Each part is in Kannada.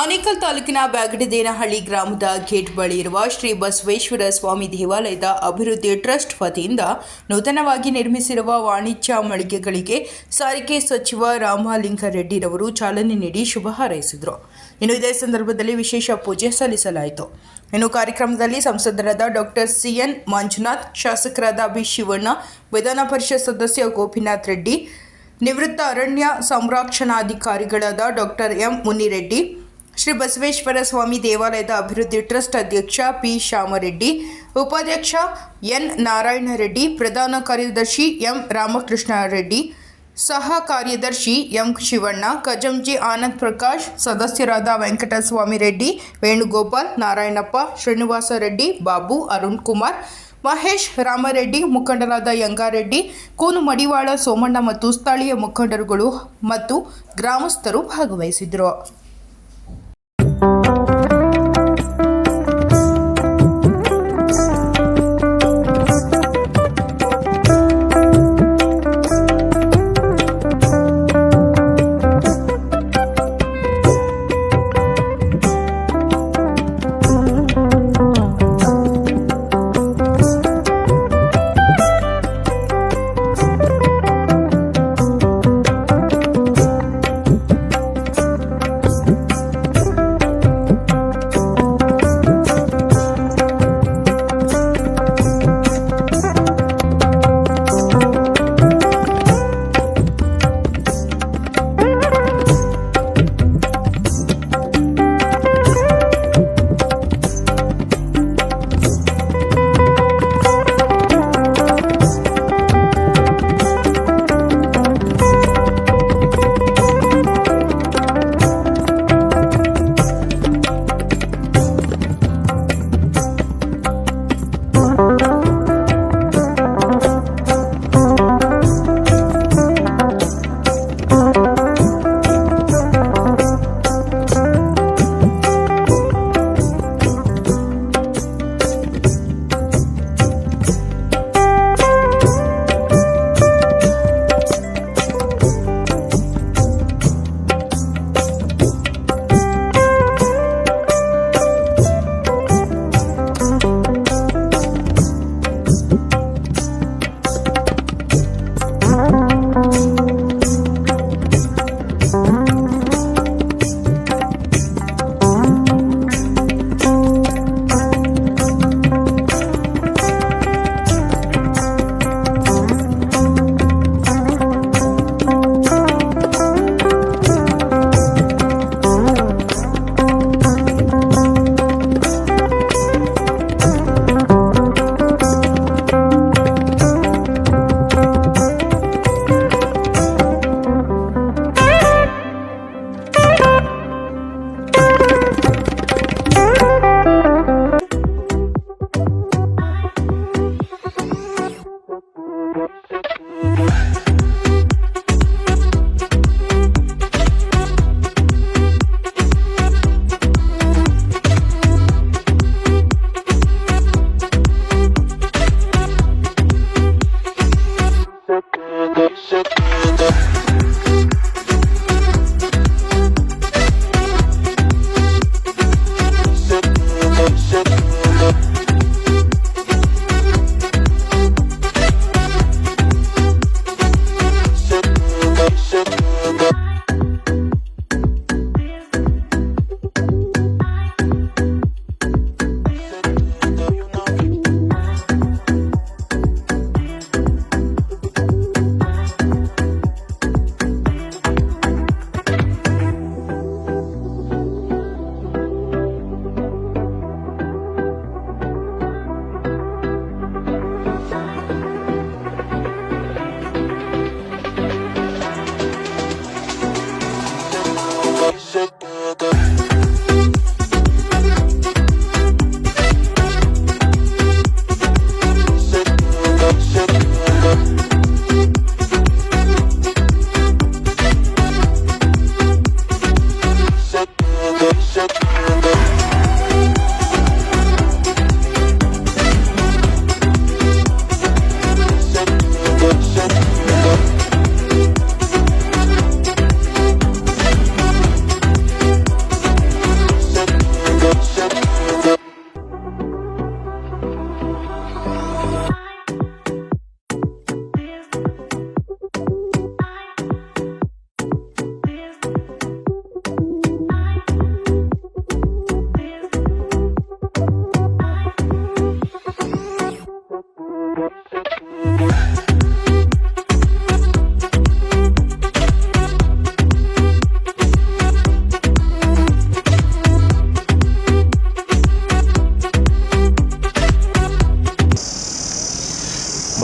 ಆನೇಕಲ್ ತಾಲೂಕಿನ ಬ್ಯಾಗಡದೇನಹಳ್ಳಿ ಗ್ರಾಮದ ಗೇಟ್ ಬಳಿ ಇರುವ ಶ್ರೀ ಬಸವೇಶ್ವರ ಸ್ವಾಮಿ ದೇವಾಲಯದ ಅಭಿವೃದ್ಧಿ ಟ್ರಸ್ಟ್ ವತಿಯಿಂದ ನೂತನವಾಗಿ ನಿರ್ಮಿಸಿರುವ ವಾಣಿಜ್ಯ ಮಳಿಗೆಗಳಿಗೆ ಸಾರಿಗೆ ಸಚಿವ ರಾಮಲಿಂಗಾರೆಡ್ಡಿರವರು ಚಾಲನೆ ನೀಡಿ ಶುಭ ಹಾರೈಸಿದರು. ಇನ್ನು ಇದೇ ಸಂದರ್ಭದಲ್ಲಿ ವಿಶೇಷ ಪೂಜೆ ಸಲ್ಲಿಸಲಾಯಿತು. ಇನ್ನು ಕಾರ್ಯಕ್ರಮದಲ್ಲಿ ಸಂಸದರಾದ ಡಾಕ್ಟರ್ ಸಿಎನ್ ಮಂಜುನಾಥ್, ಶಾಸಕರಾದ ಬಿ ಶಿವಣ್ಣ, ವಿಧಾನ ಪರಿಷತ್ ಸದಸ್ಯ ಗೋಪಿನಾಥ್ ರೆಡ್ಡಿ, ನಿವೃತ್ತ ಅರಣ್ಯ ಸಂರಕ್ಷಣಾಧಿಕಾರಿಗಳಾದ ಡಾಕ್ಟರ್ ಎಂ ಮುನಿರೆಡ್ಡಿ ಶ್ರೀ ಬಸವೇಶ್ವರ ಸ್ವಾಮಿ ದೇವಾಲಯದ ಅಭಿವೃದ್ಧಿ ಟ್ರಸ್ಟ್ ಅಧ್ಯಕ್ಷ ಪಿ ಶ್ಯಾಮರೆಡ್ಡಿ, ಉಪಾಧ್ಯಕ್ಷ ಎನ್ ನಾರಾಯಣ ರೆಡ್ಡಿ ಪ್ರಧಾನ ಕಾರ್ಯದರ್ಶಿ ಎಂ ರಾಮಕೃಷ್ಣ ರೆಡ್ಡಿ ಸಹ ಕಾರ್ಯದರ್ಶಿ ಎಂ ಶಿವಣ್ಣ ಕಜಂಜಿ ಆನಂದ್ ಪ್ರಕಾಶ್, ಸದಸ್ಯರಾದ ವೆಂಕಟಸ್ವಾಮಿ ರೆಡ್ಡಿ, ವೇಣುಗೋಪಾಲ್, ನಾರಾಯಣಪ್ಪ, ಶ್ರೀನಿವಾಸ ರೆಡ್ಡಿ, ಬಾಬು, ಅರುಣ್ ಕುಮಾರ್, ಮಹೇಶ್ ರಾಮರೆಡ್ಡಿ, ಮುಖಂಡರಾದ ಯಂಗಾರೆಡ್ಡಿ, ಕೂನು ಮಡಿವಾಳ ಸೋಮಣ್ಣ ಮತ್ತು ಸ್ಥಳೀಯ ಮುಖಂಡರುಗಳು ಮತ್ತು ಗ್ರಾಮಸ್ಥರು ಭಾಗವಹಿಸಿದರು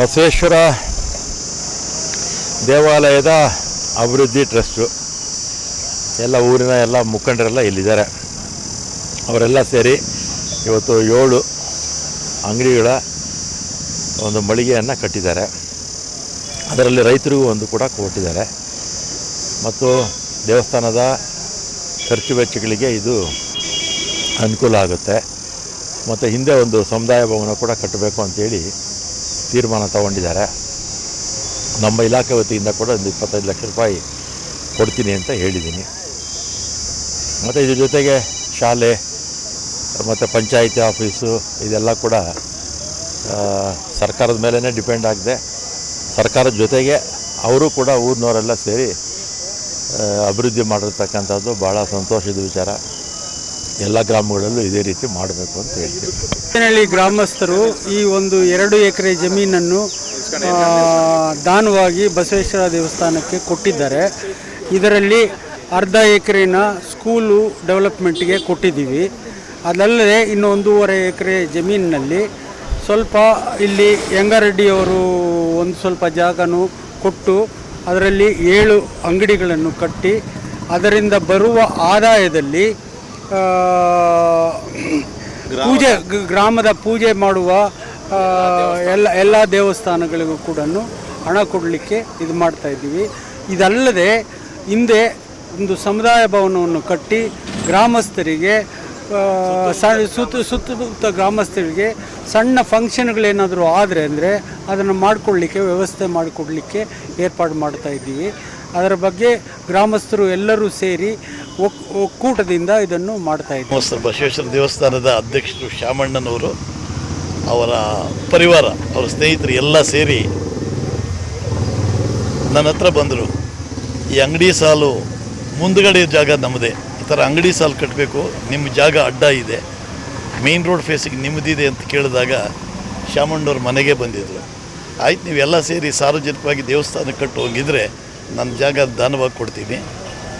ಬಸವೇಶ್ವರ ದೇವಾಲಯದ ಅಭಿವೃದ್ಧಿ ಟ್ರಸ್ಟು. ಎಲ್ಲ ಊರಿನ ಎಲ್ಲ ಮುಖಂಡರೆಲ್ಲ ಇಲ್ಲಿದ್ದಾರೆ. ಅವರೆಲ್ಲ ಸೇರಿ ಇವತ್ತು ಏಳು ಅಂಗಡಿಗಳ ಒಂದು ಮಳಿಗೆಯನ್ನು ಕಟ್ಟಿದ್ದಾರೆ. ಅದರಲ್ಲಿ ರೈತರಿಗೂ ಒಂದು ಕೂಡ ಕೊಟ್ಟಿದ್ದಾರೆ. ಮತ್ತು ದೇವಸ್ಥಾನದ ಖರ್ಚು ವೆಚ್ಚಗಳಿಗೆ ಇದು ಅನುಕೂಲ ಆಗುತ್ತೆ. ಮತ್ತು ಹಿಂದೆ ಒಂದು ಸಮುದಾಯ ಭವನ ಕೂಡ ಕಟ್ಟಬೇಕು ಅಂತೇಳಿ ತೀರ್ಮಾನ ತಗೊಂಡಿದ್ದಾರೆ. ನಮ್ಮ ಇಲಾಖೆ ವತಿಯಿಂದ ಕೂಡ ಒಂದು ಇಪ್ಪತ್ತೈದು ಲಕ್ಷ ರೂಪಾಯಿ ಕೊಡ್ತೀನಿ ಅಂತ ಹೇಳಿದ್ದೀನಿ. ಮತ್ತು ಇದ್ರ ಜೊತೆಗೆ ಶಾಲೆ, ಮತ್ತು ಪಂಚಾಯಿತಿ ಆಫೀಸು, ಇದೆಲ್ಲ ಕೂಡ ಸರ್ಕಾರದ ಮೇಲೇ ಡಿಪೆಂಡ್ ಆಗಿದೆ, ಸರ್ಕಾರದ ಜೊತೆಗೆ ಅವರು ಕೂಡ ಊರಿನವರೆಲ್ಲ ಸೇರಿ ಅಭಿವೃದ್ಧಿ ಮಾಡಿರ್ತಕ್ಕಂಥದ್ದು ಭಾಳ ಸಂತೋಷದ ವಿಚಾರ. ಎಲ್ಲ ಗ್ರಾಮಗಳಲ್ಲೂ ಇದೇ ರೀತಿ ಮಾಡಬೇಕು ಅಂತ ಹೇಳ್ತೀವಿ. ಗ್ರಾಮಸ್ಥರು ಈ ಒಂದು ಎರಡು ಎಕರೆ ಜಮೀನನ್ನು ದಾನವಾಗಿ ಬಸವೇಶ್ವರ ದೇವಸ್ಥಾನಕ್ಕೆ ಕೊಟ್ಟಿದ್ದಾರೆ. ಇದರಲ್ಲಿ ಅರ್ಧ ಎಕರೆನ ಸ್ಕೂಲು ಡೆವಲಪ್ಮೆಂಟ್ಗೆ ಕೊಟ್ಟಿದ್ದೀವಿ. ಅದಲ್ಲದೆ ಇನ್ನು ಒಂದೂವರೆ ಎಕರೆ ಜಮೀನಿನಲ್ಲಿ ಸ್ವಲ್ಪ ಇಲ್ಲಿ ಯಂಗಾರೆಡ್ಡಿಯವರು ಒಂದು ಸ್ವಲ್ಪ ಜಾಗನೂ ಕೊಟ್ಟು ಅದರಲ್ಲಿ ಏಳು ಅಂಗಡಿಗಳನ್ನು ಕಟ್ಟಿ ಅದರಿಂದ ಬರುವ ಆದಾಯದಲ್ಲಿ ಪೂಜೆ ಗ್ರಾಮದ ಪೂಜೆ ಮಾಡುವ ಎಲ್ಲ ಎಲ್ಲ ದೇವಸ್ಥಾನಗಳಿಗೂ ಕೂಡ ಹಣ ಕೊಡಲಿಕ್ಕೆ ಇದು ಮಾಡ್ತಾ ಇದ್ದೀವಿ. ಇದಲ್ಲದೆ ಹಿಂದೆ ಒಂದು ಸಮುದಾಯ ಭವನವನ್ನು ಕಟ್ಟಿ ಗ್ರಾಮಸ್ಥರಿಗೆ ಸುತ್ತ, ಸುತ್ತಮುತ್ತ ಗ್ರಾಮಸ್ಥರಿಗೆ ಸಣ್ಣ ಫಂಕ್ಷನ್ಗಳೇನಾದರೂ ಆದರೆ ಅಂದರೆ ಅದನ್ನು ಮಾಡಿಕೊಳ್ಳಿಕ್ಕೆ ವ್ಯವಸ್ಥೆ ಮಾಡಿಕೊಡ್ಲಿಕ್ಕೆ ಏರ್ಪಾಡು ಮಾಡ್ತಾ ಇದ್ದೀವಿ. ಅದರ ಬಗ್ಗೆ ಗ್ರಾಮಸ್ಥರು ಎಲ್ಲರೂ ಸೇರಿ ಒಕ್ಕೂಟದಿಂದ ಇದನ್ನು ಮಾಡ್ತಾ ಇದ್ದೀವಿ ಬಸವೇಶ್ವರ ದೇವಸ್ಥಾನದ ಅಧ್ಯಕ್ಷರು ಶ್ಯಾಮಣ್ಣನವರು ಅವರ ಪರಿವಾರ, ಅವರ ಸ್ನೇಹಿತರು ಎಲ್ಲ ಸೇರಿ ನನ್ನ ಹತ್ರ ಬಂದರು. ಈ ಅಂಗಡಿ ಸಾಲು ಮುಂದುಗಡೆ ಜಾಗ ನಮ್ಮದೇ ಈ ಥರ ಅಂಗಡಿ ಸಾಲು ಕಟ್ಟಬೇಕು ನಿಮ್ಮ ಜಾಗ ಅಡ್ಡ ಇದೆ, ಮೇನ್ ರೋಡ್ ಫೇಸಿಗೆ ನಿಮ್ಮದಿದೆ ಅಂತ ಕೇಳಿದಾಗ ಶ್ಯಾಮಣ್ಣವ್ರ ಮನೆಗೆ ಬಂದಿದ್ದರು. ಆಯ್ತು, ನೀವೆಲ್ಲ ಸೇರಿ ಸಾರ್ವಜನಿಕವಾಗಿ ದೇವಸ್ಥಾನ ಕಟ್ಟು ಹೋಗಿದ್ರೆ ನನ್ನ ಜಾಗ ದಾನವಾಗಿ ಕೊಡ್ತೀನಿ.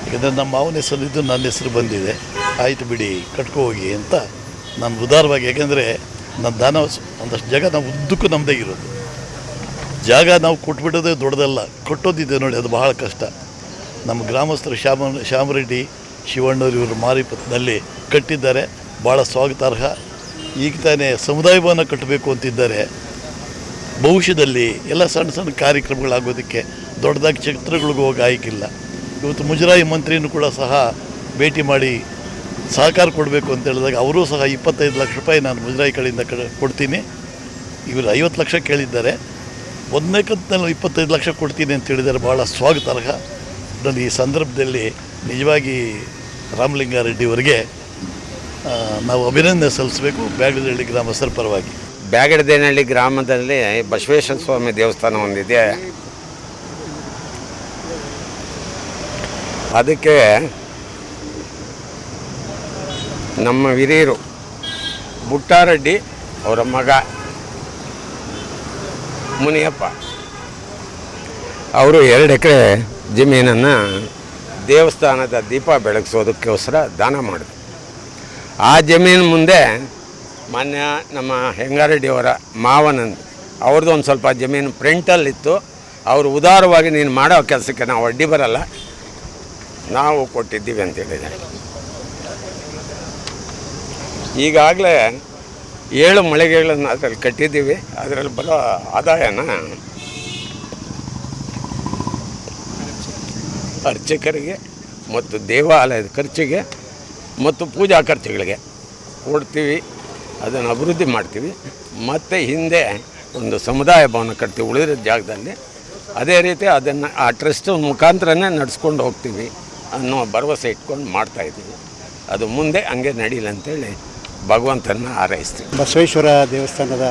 ಯಾಕಂದರೆ ನಮ್ಮ ಮಾವನ ಹೆಸರಿದ್ದು ನನ್ನ ಹೆಸರು ಬಂದಿದೆ. ಆಯಿತು ಬಿಡಿ, ಕಟ್ಕೊ ಹೋಗಿ ಅಂತ ನಾನು ಉದಾರವಾಗಿ, ಯಾಕೆಂದರೆ ನನ್ನ ದಾನ ಒಂದಷ್ಟು ಜಾಗ ನಾವು ಉದ್ದಕ್ಕೂ ನಮ್ಮದೇ ಇರೋದು. ಜಾಗ ನಾವು ಕೊಟ್ಬಿಡೋದೇ ದೊಡ್ಡದಲ್ಲ, ಕಟ್ಟೋದಿದೆ ನೋಡಿ, ಅದು ಬಹಳ ಕಷ್ಟ. ನಮ್ಮ ಗ್ರಾಮಸ್ಥರು ಶ್ಯಾಮ, ಶ್ಯಾಮರೆಡ್ಡಿ, ಶಿವಣ್ಣವ್ರು ಇವರು ಮಾರಿಪತ್ನಲ್ಲಿ ಕಟ್ಟಿದ್ದಾರೆ ಭಾಳ ಸ್ವಾಗತಾರ್ಹ. ಈಗ ತಾನೇ ಸಮುದಾಯ ಭವನ ಕಟ್ಟಬೇಕು ಅಂತಿದ್ದಾರೆ. ಭವಿಷ್ಯದಲ್ಲಿ ಎಲ್ಲ ಸಣ್ಣ ಸಣ್ಣ ಕಾರ್ಯಕ್ರಮಗಳಾಗೋದಕ್ಕೆ ದೊಡ್ಡದಾಗಿ ಚಿತ್ರಗಳಿಗೂ ಹೋಗಿ ಆಯ್ಕಿಲ್ಲ ಇವತ್ತು ಮುಜರಾಯಿ ಮಂತ್ರಿಯನ್ನು ಕೂಡ ಸಹ ಭೇಟಿ ಮಾಡಿ ಸಹಕಾರ ಕೊಡಬೇಕು ಅಂತ ಹೇಳಿದಾಗ ಅವರೂ ಸಹ ಇಪ್ಪತ್ತೈದು ಲಕ್ಷ ರೂಪಾಯಿ ನಾನು ಮುಜರಾಯಿ ಕಡೆಯಿಂದ ಕಡೆ ಕೊಡ್ತೀನಿ. ಇವರು ಐವತ್ತು ಲಕ್ಷ ಕೇಳಿದ್ದಾರೆ. ಒಂದನೇ ಕಂತಿನಲ್ಲಿ ಇಪ್ಪತ್ತೈದು ಲಕ್ಷ ಕೊಡ್ತೀನಿ ಅಂತ ಹೇಳಿದ್ದಾರೆ ಭಾಳ ಸ್ವಾಗತಾರ್ಹ ನಾನು ಈ ಸಂದರ್ಭದಲ್ಲಿ ನಿಜವಾಗಿ ರಾಮಲಿಂಗಾರೆಡ್ಡಿಯವರಿಗೆ ನಾವು ಅಭಿನಂದನೆ ಸಲ್ಲಿಸಬೇಕು ಬ್ಯಾಗಡದಹಳ್ಳಿ ಗ್ರಾಮಸ್ಥರ ಪರವಾಗಿ. ಬ್ಯಾಗಡದೇನಹಳ್ಳಿ ಗ್ರಾಮದಲ್ಲಿ ಬಸವೇಶ್ವರ ಸ್ವಾಮಿ ದೇವಸ್ಥಾನ ಒಂದಿದೆ. ಅದಕ್ಕೆ ನಮ್ಮ ಹಿರಿಯರು ಬುಟ್ಟಾರೆಡ್ಡಿ ಅವರ ಮಗ ಮುನಿಯಪ್ಪ, ಅವರು ಎರಡು ಎಕರೆ ಜಮೀನನ್ನು ದೇವಸ್ಥಾನದ ದೀಪ ಬೆಳಗಿಸೋದಕ್ಕೋಸ್ಕರ ದಾನ ಮಾಡಿದ್ರು. ಆ ಜಮೀನು ಮುಂದೆ ಮಾನ್ಯ ನಮ್ಮ ಹೆಂಗಾರೆಡ್ಡಿಯವರ ಮಾವನಂದು, ಅವ್ರದ್ದು ಒಂದು ಸ್ವಲ್ಪ ಜಮೀನು ಪ್ರಿಂಟಲ್ಲಿತ್ತು ಅವರು ಉದಾರವಾಗಿ ನೀನು ಮಾಡೋ ಕೆಲಸಕ್ಕೆ ನಾವು ಅಡ್ಡಿ ಬರಲ್ಲ. ನಾವು ಕೊಟ್ಟಿದ್ದೀವಿ ಅಂತ ಹೇಳಿದ್ದಾರೆ. ಈಗಾಗಲೇ ಏಳು ಮಳಿಗೆಗಳನ್ನು ಅದರಲ್ಲಿ ಕಟ್ಟಿದ್ದೀವಿ. ಅದರಲ್ಲಿ ಬರೋ ಆದಾಯನ ಅರ್ಚಕರಿಗೆ ಮತ್ತು ದೇವಾಲಯದ ಖರ್ಚಿಗೆ ಮತ್ತು ಪೂಜಾ ಖರ್ಚುಗಳಿಗೆ ಕೊಡ್ತೀವಿ. ಅದನ್ನು ಅಭಿವೃದ್ಧಿ ಮಾಡ್ತೀವಿ. ಮತ್ತು ಹಿಂದೆ ಒಂದು ಸಮುದಾಯ ಭವನ ಕಟ್ತೀವಿ ಉಳಿದ ಜಾಗದಲ್ಲಿ. ಅದೇ ರೀತಿ ಅದನ್ನು ಆ ಟ್ರಸ್ಟ್ ಮುಖಾಂತರನೇ ನಡೆಸ್ಕೊಂಡು ಹೋಗ್ತೀವಿ. ಅನ್ನೋ ಭರವಸೆ ಇಟ್ಕೊಂಡು ಮಾಡ್ತಾಯಿದ್ದೀವಿ ಅದು ಮುಂದೆ ಹಂಗೆ ನಡೀಲಿ ಅಂತೇಳಿ ಭಗವಂತನ ಹಾರೈಸ್ತೀವಿ. ಬಸವೇಶ್ವರ ದೇವಸ್ಥಾನದ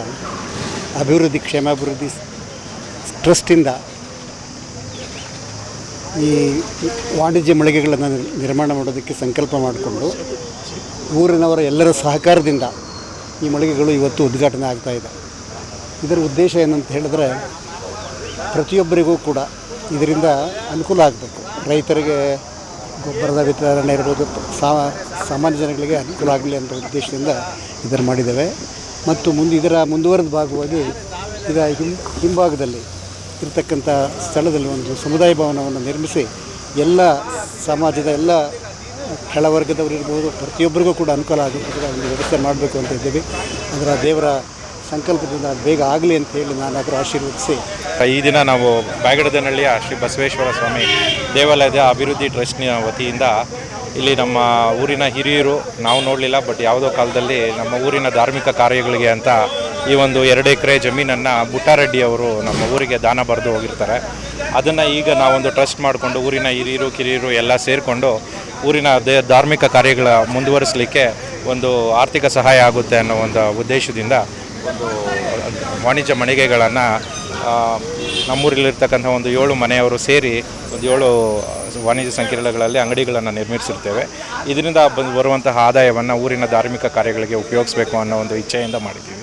ಅಭಿವೃದ್ಧಿ, ಕ್ಷೇಮಾಭಿವೃದ್ಧಿ ಟ್ರಸ್ಟಿಂದ ಈ ವಾಣಿಜ್ಯ ಮಳಿಗೆಗಳನ್ನು ನಿರ್ಮಾಣ ಮಾಡೋದಕ್ಕೆ ಸಂಕಲ್ಪ ಮಾಡಿಕೊಂಡು ಊರಿನವರ ಎಲ್ಲರ ಸಹಕಾರದಿಂದ ಈ ಮಳಿಗೆಗಳು ಇವತ್ತು ಉದ್ಘಾಟನೆ ಆಗ್ತಾ ಇದೆ. ಇದರ ಉದ್ದೇಶ ಏನಂತ ಹೇಳಿದ್ರೆ ಪ್ರತಿಯೊಬ್ಬರಿಗೂ ಕೂಡ ಇದರಿಂದ ಅನುಕೂಲ ಆಗಬೇಕು. ರೈತರಿಗೆ ಗೊಬ್ಬರದ ವಿತರಣೆ ಇರ್ಬೋದು ಸಾಮಾನ್ಯ ಜನಗಳಿಗೆ ಅನುಕೂಲ ಆಗಲಿ ಅಂತ ಉದ್ದೇಶದಿಂದ ಇದನ್ನು ಮಾಡಿದ್ದೇವೆ. ಮತ್ತು ಮುಂದೆ, ಇದರ ಮುಂದುವರೆದ ಭಾಗವಾಗಿ ಇದರ ಹಿಂ, ಹಿಂಭಾಗದಲ್ಲಿ ಇರತಕ್ಕಂಥ ಸ್ಥಳದಲ್ಲಿ ಒಂದು ಸಮುದಾಯ ಭವನವನ್ನು ನಿರ್ಮಿಸಿ ಎಲ್ಲ ಸಮಾಜದ ಎಲ್ಲ ಕೆಳವರ್ಗದವರು ಇರ್ಬೋದು ಪ್ರತಿಯೊಬ್ಬರಿಗೂ ಕೂಡ ಅನುಕೂಲ ಆಗುತ್ತೆ ಒಂದು ವ್ಯವಸ್ಥೆ ಮಾಡಬೇಕು ಅಂತ ಇದ್ದೀವಿ. ಅದರ ದೇವರ ಸಂಕಲ್ಪದಿಂದ ಬೇಗ ಆಗಲಿ ಅಂತ ಹೇಳಿ ನಾನಾದರೂ ಆಶೀರ್ವದಿಸಿ. ಈ ದಿನ ನಾವು ಬ್ಯಾಗಡದನಹಳ್ಳಿಯ ಶ್ರೀ ಬಸವೇಶ್ವರ ಸ್ವಾಮಿ ದೇವಾಲಯದ ಅಭಿವೃದ್ಧಿ ಟ್ರಸ್ಟ್ನ ವತಿಯಿಂದ ಇಲ್ಲಿ ನಮ್ಮ ಊರಿನ ಹಿರಿಯರು, ನಾವು ನೋಡಲಿಲ್ಲ, ಬಟ್ ಯಾವುದೋ ಕಾಲದಲ್ಲಿ ನಮ್ಮ ಊರಿನ ಧಾರ್ಮಿಕ ಕಾರ್ಯಗಳಿಗೆ ಅಂತ ಈ ಒಂದು ಎರಡು ಎಕರೆ ಜಮೀನನ್ನು ಬುಟ್ಟಾರೆಡ್ಡಿ ಅವರು ನಮ್ಮ ಊರಿಗೆ ದಾನ ಬರೆದು ಹೋಗಿರ್ತಾರೆ. ಅದನ್ನು ಈಗ ನಾವೊಂದು ಟ್ರಸ್ಟ್ ಮಾಡಿಕೊಂಡು ಊರಿನ ಹಿರಿಯರು, ಕಿರಿಯರು ಎಲ್ಲ ಸೇರಿಕೊಂಡು ಊರಿನ ದೇ ಧಾರ್ಮಿಕ ಕಾರ್ಯಗಳ ಮುಂದುವರಿಸಲಿಕ್ಕೆ ಒಂದು ಆರ್ಥಿಕ ಸಹಾಯ ಆಗುತ್ತೆ ಅನ್ನೋ ಒಂದು ಉದ್ದೇಶದಿಂದ ಒಂದು ವಾಣಿಜ್ಯ ಮಳಿಗೆಗಳನ್ನು ನಮ್ಮೂರಲ್ಲಿರ್ತಕ್ಕಂಥ ಒಂದು ಏಳು ಮನೆಯವರು ಸೇರಿ ಒಂದು ಏಳು ವಾಣಿಜ್ಯ ಸಂಕೀರ್ಣಗಳಲ್ಲಿ ಅಂಗಡಿಗಳನ್ನು ನಿರ್ಮಿಸಿರ್ತೇವೆ. ಇದರಿಂದ ಬಂದು ಬರುವಂತಹ ಆದಾಯವನ್ನು ಊರಿನ ಧಾರ್ಮಿಕ ಕಾರ್ಯಗಳಿಗೆ ಉಪಯೋಗಿಸಬೇಕು ಅನ್ನೋ ಒಂದು ಇಚ್ಛೆಯಿಂದ ಮಾಡಿದ್ದೀವಿ.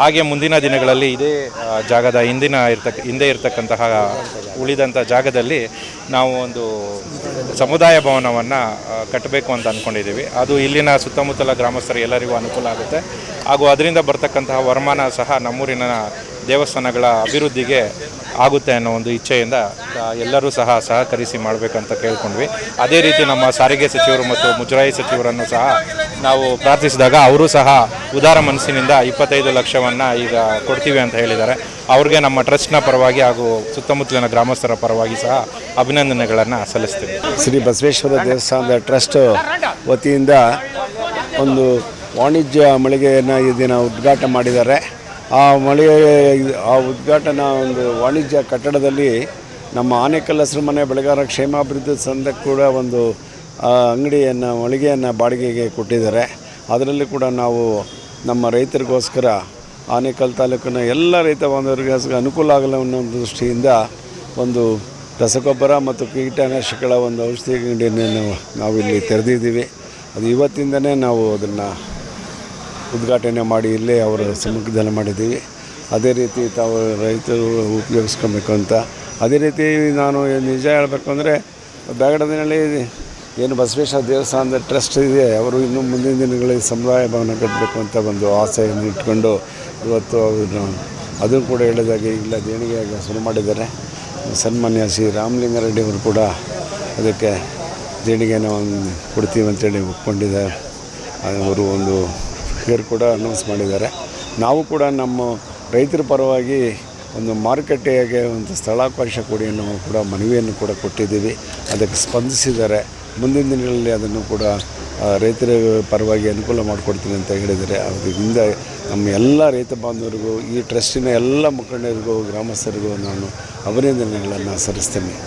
ಹಾಗೆ ಮುಂದಿನ ದಿನಗಳಲ್ಲಿ ಇದೇ ಜಾಗದ ಹಿಂದಿನ ಇರ್ತಕ್ಕ ಹಿಂದೆ ಇರತಕ್ಕಂತಹ ಉಳಿದಂಥ ಜಾಗದಲ್ಲಿ ನಾವು ಒಂದು ಸಮುದಾಯ ಭವನವನ್ನು ಕಟ್ಟಬೇಕು ಅಂತ ಅಂದ್ಕೊಂಡಿದ್ದೀವಿ ಅದು ಇಲ್ಲಿನ ಸುತ್ತಮುತ್ತಲ ಗ್ರಾಮಸ್ಥರು ಎಲ್ಲರಿಗೂ ಅನುಕೂಲ ಆಗುತ್ತೆ. ಹಾಗೂ ಅದರಿಂದ ಬರ್ತಕ್ಕಂತಹ ವರಮಾನ ಸಹ ನಮ್ಮೂರಿನ ದೇವಸ್ಥಾನಗಳ ಅಭಿವೃದ್ಧಿಗೆ ಆಗುತ್ತೆ ಅನ್ನೋ ಒಂದು ಇಚ್ಛೆಯಿಂದ ಎಲ್ಲರೂ ಸಹ ಸಹಕರಿಸಿ ಮಾಡಬೇಕಂತ ಕೇಳ್ಕೊಂಡ್ವಿ. ಅದೇ ರೀತಿ ನಮ್ಮ ಸಾರಿಗೆ ಸಚಿವರು ಮತ್ತು ಮುಜರಾಯಿ ಸಚಿವರನ್ನು ಸಹ ನಾವು ಪ್ರಾರ್ಥಿಸಿದಾಗ ಅವರು ಸಹ ಉದಾರ ಮನಸ್ಸಿನಿಂದ ಇಪ್ಪತ್ತೈದು ಲಕ್ಷವನ್ನು ಈಗ ಕೊಡ್ತೀವಿ ಅಂತ ಹೇಳಿದ್ದಾರೆ. ಅವ್ರಿಗೆ ನಮ್ಮ ಟ್ರಸ್ಟ್ನ ಪರವಾಗಿ ಹಾಗೂ ಸುತ್ತಮುತ್ತಲಿನ ಗ್ರಾಮಸ್ಥರ ಪರವಾಗಿ ಸಹ ಅಭಿನಂದನೆಗಳನ್ನು ಸಲ್ಲಿಸ್ತೀವಿ. ಶ್ರೀ ಬಸವೇಶ್ವರ ದೇವಸ್ಥಾನದ ಟ್ರಸ್ಟ್ ವತಿಯಿಂದ ಒಂದು ವಾಣಿಜ್ಯ ಮಳಿಗೆಯನ್ನು ಈ ದಿನ ಉದ್ಘಾಟನೆ ಮಾಡಿದ್ದಾರೆ. ಆ ಮಳಿಗೆ, ಆ ಉದ್ಘಾಟನಾ ಒಂದು ವಾಣಿಜ್ಯ ಕಟ್ಟಡದಲ್ಲಿ ನಮ್ಮ ಆನೇಕಲ್ ಹಸಿರು ಮನೆ ಬೆಳೆಗಾರ ಕ್ಷೇಮಾಭಿವೃದ್ಧಿ ಸಂಘ ಕೂಡ ಒಂದು ಅಂಗಡಿಯನ್ನು, ಮಳಿಗೆಯನ್ನು ಬಾಡಿಗೆಗೆ ಕೊಟ್ಟಿದ್ದಾರೆ. ಅದರಲ್ಲಿ ಕೂಡ ನಾವು ನಮ್ಮ ರೈತರಿಗೋಸ್ಕರ ಆನೇಕಲ್ ತಾಲೂಕಿನ ಎಲ್ಲ ರೈತ ಬಾಂಧವರಿಗೆ ಅನುಕೂಲ ಆಗಲ್ಲ ಅನ್ನೋ ದೃಷ್ಟಿಯಿಂದ ಒಂದು ರಸಗೊಬ್ಬರ ಮತ್ತು ಕೀಟನಾಶಕಗಳ ಒಂದು ಔಷಧಿ ಅಂಗಡಿಯನ್ನು ನಾವು ನಾವಿಲ್ಲಿ ತೆರೆದಿದ್ದೀವಿ. ಅದು ಇವತ್ತಿಂದನೇ ನಾವು ಅದನ್ನು ಉದ್ಘಾಟನೆ ಮಾಡಿ ಇಲ್ಲೇ ಅವರ ಸಮ್ಮುಖದಲ್ಲಿ ಮಾಡಿದ್ದೀವಿ. ಅದೇ ರೀತಿ ತಾವು ರೈತರು ಉಪಯೋಗಿಸ್ಕೊಬೇಕು ಅಂತ. ಅದೇ ರೀತಿ ನಾನು ನಿಜ ಹೇಳಬೇಕು ಅಂದರೆ ಬ್ಯಾಗಡದಿನಲ್ಲಿ ಏನು ಬಸವೇಶ್ವರ ದೇವಸ್ಥಾನದ ಟ್ರಸ್ಟ್ ಇದೆ. ಅವರು ಇನ್ನು ಮುಂದಿನ ದಿನಗಳಲ್ಲಿ ಸಮುದಾಯ ಭವನ ಕಟ್ಟಬೇಕು ಅಂತ ಒಂದು ಆಸೆಯನ್ನು ಇಟ್ಕೊಂಡು ಇವತ್ತು ಅದನ್ನು ಅದನ್ನು ಕೂಡ ಹೇಳಿದಾಗೆ ಇಲ್ಲ ದೇಣಿಗೆಯಾಗಿ ಶುರು ಮಾಡಿದ್ದಾರೆ. ಸನ್ಮಾನ್ಯ ಶ್ರೀ ರಾಮಲಿಂಗಾರೆಡ್ಡಿ ಅವರು ಕೂಡ ಅದಕ್ಕೆ ದೇಣಿಗೆನ ಒಂದು ಕೊಡ್ತೀವಿ ಅಂತೇಳಿ ಒಪ್ಕೊಂಡಿದ್ದಾರೆ. ಅವರು ಒಂದು ಫಿಗರ್ ಕೂಡ ಅನೌನ್ಸ್ ಮಾಡಿದ್ದಾರೆ. ನಾವು ಕೂಡ ನಮ್ಮ ರೈತರ ಪರವಾಗಿ ಒಂದು ಮಾರುಕಟ್ಟೆಗೆ ಒಂದು ಸ್ಥಳಾವಕಾಶ ಕೊಡಿ ಅನ್ನೋ ಕೂಡ ಮನವಿಯನ್ನು ಕೂಡ ಕೊಟ್ಟಿದ್ದೀವಿ. ಅದಕ್ಕೆ ಸ್ಪಂದಿಸಿದ್ದಾರೆ. ಮುಂದಿನ ದಿನಗಳಲ್ಲಿ ಅದನ್ನು ಕೂಡ ರೈತರ ಪರವಾಗಿ ಅನುಕೂಲ ಮಾಡಿಕೊಡ್ತೀನಿ ಅಂತ ಹೇಳಿದರೆ ಅದರಿಂದ ನಮ್ಮ ಎಲ್ಲ ರೈತ ಬಾಂಧವರಿಗೂ, ಈ ಟ್ರಸ್ಟಿನ ಎಲ್ಲ ಮುಖಂಡರಿಗೂ, ಗ್ರಾಮಸ್ಥರಿಗೂ ನಾನು ಅಭಿನಂದನೆಗಳನ್ನು ಸಲ್ಲಿಸ್ತೇನೆ.